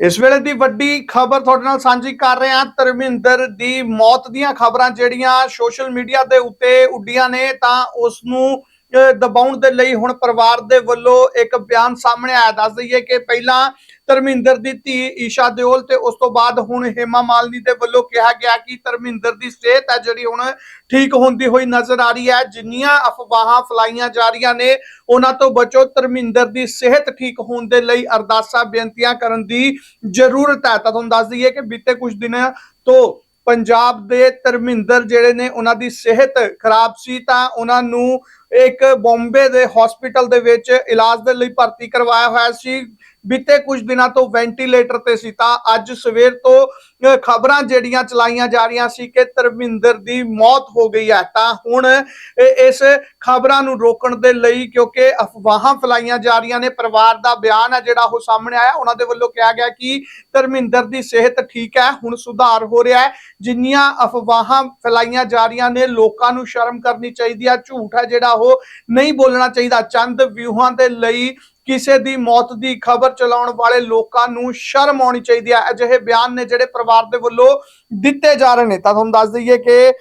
ਇਸ ਵੇਲੇ ਦੀ ਵੱਡੀ ਖਬਰ ਤੁਹਾਡੇ ਨਾਲ ਸਾਂਝੀ ਕਰ ਰਹੇ ਹਾਂ। ਧਰਮਿੰਦਰ ਦੀ ਮੌਤ ਦੀਆਂ ਖਬਰਾਂ ਜਿਹੜੀਆਂ ਸੋਸ਼ਲ ਮੀਡੀਆ ਦੇ ਉੱਤੇ ਉੱਡੀਆਂ ਨੇ, ਤਾਂ ਉਸ ਨੂੰ ਦਬਾਉਣ ਦੇ ਲਈ ਹੁਣ ਪਰਿਵਾਰ ਦੇ ਵੱਲੋਂ ਇੱਕ ਬਿਆਨ ਸਾਹਮਣੇ ਆਇਆ। ਦੱਸ ਦਈਏ ਕਿ ਪਹਿਲਾਂ ਧਰਮਿੰਦਰ ਦੀ ਧੀ ਈਸ਼ਾ ਦਿਓਲ ਤੇ ਉਸ ਤੋਂ ਬਾਅਦ ਹੁਣ ਹੇਮਾ ਮਾਲਨੀ ਦੇ ਵੱਲੋਂ ਕਿਹਾ ਗਿਆ ਕਿ ਧਰਮਿੰਦਰ ਦੀ ਸਿਹਤ ਹੈ ਜਿਹੜੀ ਹੁਣ ਠੀਕ ਹੁੰਦੀ ਹੋਈ ਨਜ਼ਰ ਆ ਰਹੀ ਹੈ। ਜਿੰਨੀਆਂ ਅਫਵਾਹਾਂ ਫਲਾਈਆਂ ਜਾ ਰਹੀਆਂ ਨੇ, ਉਹਨਾਂ ਤੋਂ ਬਚੋ। ਧਰਮਿੰਦਰ ਦੀ ਸਿਹਤ ਠੀਕ ਹੋਣ ਦੇ ਲਈ ਅਰਦਾਸਾਂ, ਬੇਨਤੀਆਂ ਕਰਨ ਦੀ ਜ਼ਰੂਰਤ ਹੈ। ਤਾਂ ਤੁਹਾਨੂੰ ਦੱਸ ਦਈਏ ਕਿ ਬੀਤੇ ਕੁਝ ਦਿਨਾਂ ਤੋਂ ਪੰਜਾਬ ਦੇ ਧਰਮਿੰਦਰ ਜਿਹੜੇ ਨੇ, ਉਹਨਾਂ ਦੀ ਸਿਹਤ ਖਰਾਬ ਸੀ ਤਾਂ ਉਹਨਾਂ ਨੂੰ ਇੱਕ ਬੰਬੇ ਦੇ ਹਸਪੀਟਲ ਦੇ ਵਿੱਚ ਇਲਾਜ ਦੇ ਲਈ ਭਰਤੀ ਕਰਵਾਇਆ ਹੋਇਆ ਸੀ। ਬੀਤੇ ਕੁਝ ਦਿਨਾਂ ਤੋਂ ਵੈਂਟੀਲੇਟਰ ਤੇ ਸੀ ਤਾਂ ਅੱਜ ਸਵੇਰ ਤੋਂ ਖਬਰਾਂ ਜਿਹੜੀਆਂ ਚਲਾਈਆਂ ਜਾ ਰਹੀਆਂ ਸੀ ਕਿ ਧਰਮਿੰਦਰ ਦੀ ਮੌਤ ਹੋ ਗਈ ਹੈ ਤਾਂ ਹੁਣ ਇਸ ਖਬਰਾਂ ਨੂੰ ਰੋਕਣ ਦੇ ਲਈ ਕਿਉਂਕਿ ਅਫਵਾਹਾਂ ਫੈਲਾਈਆਂ ਜਾ ਰਹੀਆਂ ਨੇ, ਪਰਿਵਾਰ ਦਾ ਬਿਆਨ ਹੈ ਜਿਹੜਾ ਉਹ ਸਾਹਮਣੇ ਆਇਆ, ਉਹਨਾਂ ਦੇ ਵੱਲੋਂ ਕਿਹਾ ਗਿਆ ਕਿ ਧਰਮਿੰਦਰ ਦੀ ਸਿਹਤ ਠੀਕ ਹੈ, ਹੁਣ ਸੁਧਾਰ ਹੋ ਰਿਹਾ ਹੈ, ਜਿੰਨੀਆਂ ਅਫਵਾਹਾਂ ਫੈਲਾਈਆਂ ਜਾ ਰਹੀਆਂ ਨੇ, ਲੋਕਾਂ ਨੂੰ ਸ਼ਰਮ ਕਰਨੀ ਚਾਹੀਦੀ ਹੈ, ਝੂਠ ਹੈ ਜਿਹੜਾ ਉਹ, ਨਹੀਂ ਬੋਲਣਾ ਚਾਹੀਦਾ, ਚੰਦ ਵਿਊਹਾਂ ਦੇ ਲਈ ਕਿਸੇ ਦੀ ਮੌਤ ਦੀ ਖਬਰ ਚਲਾਉਣ ਵਾਲੇ ਲੋਕਾਂ ਨੂੰ ਸ਼ਰਮ ਆਉਣੀ ਚਾਹੀਦੀ ਹੈ। ਅਜਿਹੇ ਬਿਆਨ ਨੇ ਜਿਹੜੇ ਪਰਿਵਾਰ ਦੇ ਵੱਲੋਂ ਦਿੱਤੇ ਜਾ ਰਹੇ ਨੇ। ਤਾਂ ਤੁਹਾਨੂੰ ਦੱਸ ਦਈਏ ਕਿ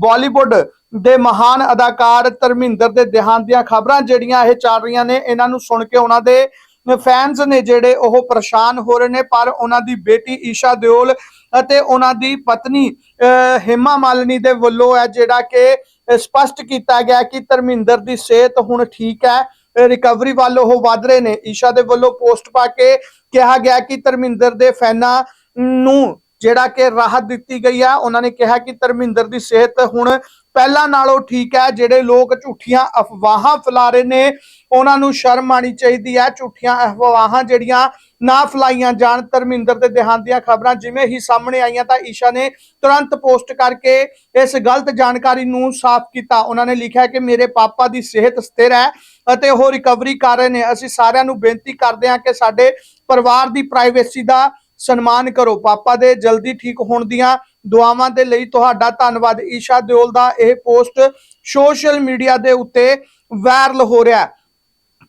ਬਾਲੀਵੁੱਡ ਦੇ ਮਹਾਨ ਅਦਾਕਾਰ ਧਰਮਿੰਦਰ ਦੇ ਦੇਹਾਂਤ ਦੀਆਂ ਖਬਰਾਂ ਜਿਹੜੀਆਂ ਇਹ ਚੱਲ ਰਹੀਆਂ ਨੇ ਇਹਨਾਂ ਨੂੰ ਸੁਣ ਕੇ ਉਹਨਾਂ ਦੇ ਫੈਨਸ ਨੇ ਜਿਹੜੇ ਉਹ ਪਰੇਸ਼ਾਨ ਹੋ ਰਹੇ ਨੇ ਪਰ ਉਹਨਾਂ ਦੀ ਬੇਟੀ ਈਸ਼ਾ ਦਿਓਲ ਅਤੇ ਉਹਨਾਂ ਦੀ ਪਤਨੀ ਅਹ, ਹੇਮਾ ਮਾਲਿਨੀ ਦੇ ਵੱਲੋਂ ਹੈ ਜਿਹੜਾ ਕਿ ਅਹ, ਸਪਸ਼ਟ ਕੀਤਾ ਗਿਆ ਕਿ ਧਰਮਿੰਦਰ ਦੀ ਸਿਹਤ ਹੁਣ ਠੀਕ ਹੈ। ਰਿਕਵਰੀ ਵੱਲ ਉਹ ਵੱਧ ਰਹੇ ਨੇ। ਈਸ਼ਾ ਦੇ ਵੱਲੋਂ ਪੋਸਟ ਪਾ ਕੇ ਕਿਹਾ ਗਿਆ ਕਿ ਧਰਮਿੰਦਰ ਦੇ ਫੈਨਾਂ ਨੂੰ ਜਿਹੜਾ ਕਿ ਰਾਹਤ ਦਿੱਤੀ ਗਈ ਆ, ਉਹਨਾਂ ਨੇ ਕਿਹਾ ਕਿ ਧਰਮਿੰਦਰ ਦੀ ਸਿਹਤ ਹੁਣ ਪਹਿਲਾਂ ਨਾਲੋਂ ਠੀਕ ਹੈ, ਜਿਹੜੇ ਲੋਕ ਝੂਠੀਆਂ ਅਫਵਾਹਾਂ ਫੈਲਾ ਰਹੇ ਨੇ, ਉਹਨਾਂ ਨੂੰ ਸ਼ਰਮ ਆਣੀ ਚਾਹੀਦੀ ਹੈ। ਝੂਠੀਆਂ ਅਫਵਾਹਾਂ ਜਿਹੜੀਆਂ ਨਾ ਫਲਾਈਆਂ ਜਾਣ, ਧਰਮਿੰਦਰ ਦੇ ਦੇਹਾਂਤ ਦੀਆਂ ਖਬਰਾਂ ਜਿਵੇਂ ਹੀ ਸਾਹਮਣੇ ਆਈਆਂ ਤਾਂ ਈਸ਼ਾ ਨੇ ਤੁਰੰਤ ਪੋਸਟ ਕਰਕੇ ਇਸ ਗਲਤ ਜਾਣਕਾਰੀ ਨੂੰ ਸਾਫ਼ ਕੀਤਾ। ਉਹਨਾਂ ਨੇ ਲਿਖਿਆ ਕਿ ਮੇਰੇ ਪਾਪਾ ਦੀ ਸਿਹਤ ਸਥਿਰ ਹੈ ਅਤੇ ਉਹ ਰਿਕਵਰੀ ਕਰ ਰਹੇ ਨੇ। ਅਸੀਂ ਸਾਰਿਆਂ ਨੂੰ ਬੇਨਤੀ ਕਰਦੇ ਹਾਂ ਕਿ ਸਾਡੇ ਪਰਿਵਾਰ ਦੀ ਪ੍ਰਾਈਵੇਸੀ ਦਾ ਸਨਮਾਨ ਕਰੋ। ਪਾਪਾ ਦੇ ਜਲਦੀ ਠੀਕ ਹੋਣ ਦੀਆਂ ਦੁਆਵਾਂ ਦੇ ਲਈ ਤੁਹਾਡਾ ਧੰਨਵਾਦ। ਈਸ਼ਾ ਦਿਓਲ ਦਾ ਇਹ ਪੋਸਟ ਸੋਸ਼ਲ ਮੀਡੀਆ ਦੇ ਉੱਤੇ ਵਾਇਰਲ ਹੋ ਰਿਹਾ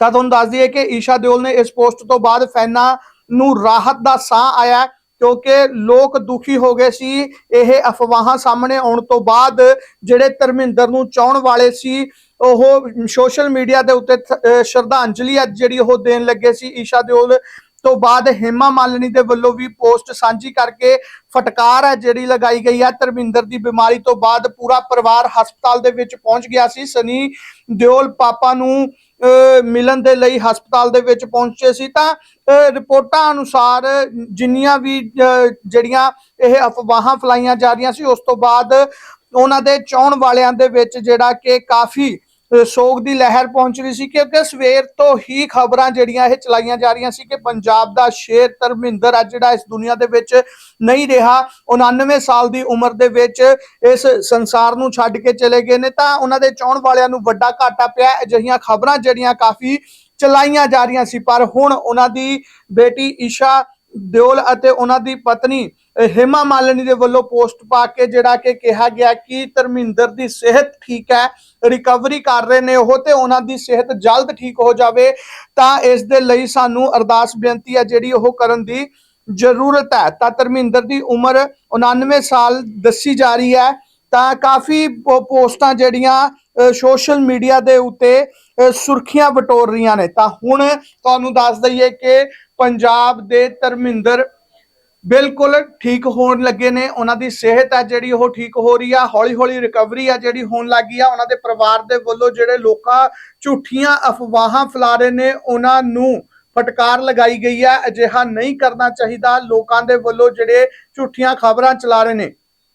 ਤਾਂ ਤੁਹਾਨੂੰ ਦੱਸ ਦਈਏ ਕਿ ਈਸ਼ਾ ਦਿਓਲ ਨੇ ਇਸ ਪੋਸਟ ਤੋਂ ਬਾਅਦ ਫੈਨਾਂ ਨੂੰ ਰਾਹਤ ਦਾ ਸਾਹ ਆਇਆ ਕਿਉਂਕਿ ਲੋਕ ਦੁਖੀ ਹੋ ਗਏ ਸੀ। ਇਹ ਅਫਵਾਹਾਂ ਸਾਹਮਣੇ ਆਉਣ ਤੋਂ ਬਾਅਦ ਜਿਹੜੇ ਧਰਮਿੰਦਰ ਨੂੰ ਚਾਹਣ ਵਾਲੇ ਸੀ, ਉਹ ਸੋਸ਼ਲ ਮੀਡੀਆ ਦੇ ਉੱਤੇ ਸ਼ਰਧਾਂਜਲੀ ਅੱਜ ਜਿਹੜੀ ਉਹ ਦੇਣ ਲੱਗੇ ਸੀ। ਈਸ਼ਾ ਦਿਓਲ ਤੋਂ ਬਾਅਦ ਹੇਮਾ ਮਾਲਣੀ ਦੇ ਵੱਲੋਂ ਵੀ ਪੋਸਟ ਸਾਂਝੀ ਕਰਕੇ ਫਟਕਾਰ ਹੈ ਜਿਹੜੀ ਲਗਾਈ ਗਈ ਹੈ। ਧਰਮਿੰਦਰ ਦੀ ਬਿਮਾਰੀ ਤੋਂ ਬਾਅਦ ਪੂਰਾ ਪਰਿਵਾਰ ਹਸਪਤਾਲ ਦੇ ਵਿੱਚ ਪਹੁੰਚ ਗਿਆ ਸੀ। ਸਨੀ ਦਿਓਲ ਪਾਪਾ ਨੂੰ ਮਿਲਣ ਦੇ ਲਈ ਹਸਪਤਾਲ ਦੇ ਵਿੱਚ ਪਹੁੰਚੇ ਸੀ। ਤਾਂ ਰਿਪੋਰਟਾਂ ਅਨੁਸਾਰ ਜਿੰਨੀਆਂ ਵੀ ਜਿਹੜੀਆਂ ਇਹ ਅਫਵਾਹਾਂ ਫਲਾਈਆਂ ਜਾ ਰਹੀਆਂ ਸੀ, ਉਸ ਤੋਂ ਬਾਅਦ ਉਹਨਾਂ ਦੇ ਚਾਹਣ ਵਾਲਿਆਂ ਦੇ ਵਿੱਚ ਜਿਹੜਾ ਕਿ ਕਾਫੀ ਸੋਗ ਦੀ ਲਹਿਰ ਪਹੁੰਚ ਰਹੀ ਸੀ ਕਿਉਂਕਿ ਸਵੇਰ ਤੋਂ ਹੀ ਖਬਰਾਂ ਜਿਹੜੀਆਂ ਇਹ ਚਲਾਈਆਂ ਜਾ ਰਹੀਆਂ ਸੀ ਕਿ ਪੰਜਾਬ ਦਾ ਸ਼ੇਰ ਧਰਮਿੰਦਰ ਅੱਜ ਜਿਹੜਾ ਇਸ ਦੁਨੀਆ ਦੇ ਵਿੱਚ ਨਹੀਂ ਰਿਹਾ 99 ਸਾਲ ਦੀ ਉਮਰ ਦੇ ਵਿੱਚ ਇਸ ਸੰਸਾਰ ਨੂੰ ਛੱਡ ਕੇ ਚਲੇ ਗਏ ਨੇ, ਤਾਂ ਉਹਨਾਂ ਦੇ ਚਾਹਣ ਵਾਲਿਆਂ ਨੂੰ ਵੱਡਾ ਘਾਟਾ ਪਿਆ, ਅਜਿਹੀਆਂ ਖਬਰਾਂ ਜਿਹੜੀਆਂ ਕਾਫੀ ਚਲਾਈਆਂ ਜਾ ਰਹੀਆਂ ਸੀ, ਪਰ ਹੁਣ ਉਹਨਾਂ ਦੀ ਬੇਟੀ ਈਸ਼ਾ ਦਿਓਲ ਅਤੇ ਉਹਨਾਂ ਦੀ ਪਤਨੀ ਹੇਮਾ ਮਾਲਣੀ ਦੇ ਵੱਲੋਂ ਪੋਸਟ ਪਾ ਕੇ ਜਿਹੜਾ ਕਿ ਕਿਹਾ ਗਿਆ ਕਿ ਧਰਮਿੰਦਰ ਦੀ ਸਿਹਤ ਠੀਕ ਹੈ ਰਿਕਵਰੀ ਕਰ ਰਹੇ ਨੇ ਉਹ ਤੇ ਉਹਨਾਂ ਦੀ ਸਿਹਤ ਜਲਦ ਠੀਕ ਹੋ ਜਾਵੇ, ਤਾਂ ਇਸ ਦੇ ਲਈ ਸਾਨੂੰ ਅਰਦਾਸ ਬੇਨਤੀ ਹੈ ਜਿਹੜੀ ਉਹ ਕਰਨ ਦੀ ਜ਼ਰੂਰਤ ਹੈ। ਤਾਂ ਧਰਮਿੰਦਰ ਦੀ ਉਮਰ 99 ਸਾਲ ਦੱਸੀ ਜਾ ਰਹੀ ਹੈ। ਤਾਂ ਕਾਫੀ ਪੋ- ਪੋਸਟਾਂ ਜਿਹੜੀਆਂ ਸੋਸ਼ਲ ਮੀਡੀਆ ਦੇ ਉੱਤੇ ਸੁਰਖੀਆਂ ਬਟੋਰ ਰਹੀਆਂ ਨੇ। ਤਾਂ ਹੁਣ ਤੁਹਾਨੂੰ ਦੱਸ ਦਈਏ ਕਿ ਪੰਜਾਬ ਦੇ ਧਰਮਿੰਦਰ ਬਿਲਕੁਲ ਠੀਕ ਹੋਣ ਲੱਗੇ ਨੇ। ਉਹਨਾਂ ਦੀ ਸਿਹਤ ਹੈ ਜਿਹੜੀ, ਉਹ ਠੀਕ ਹੋ ਰਹੀ ਆ। ਹੌਲੀ ਹੌਲੀ ਰਿਕਵਰੀ ਆ ਜਿਹੜੀ ਹੋਣ ਲੱਗੀ ਆ। ਉਹਨਾਂ ਦੇ ਪਰਿਵਾਰ ਦੇ ਵੱਲੋਂ ਜਿਹੜੇ ਲੋਕਾਂ ਝੂਠੀਆਂ ਅਫਵਾਹਾਂ ਫੈਲਾ ਰਹੇ ਨੇ, ਉਹਨਾਂ ਨੂੰ ਫਟਕਾਰ ਲਗਾਈ ਗਈ ਹੈ ਅਜਿਹਾ ਨਹੀਂ ਕਰਨਾ ਚਾਹੀਦਾ। ਲੋਕਾਂ ਦੇ ਵੱਲੋਂ ਜਿਹੜੇ ਝੂਠੀਆਂ ਖਬਰਾਂ ਚਲਾ ਰਹੇ ਨੇ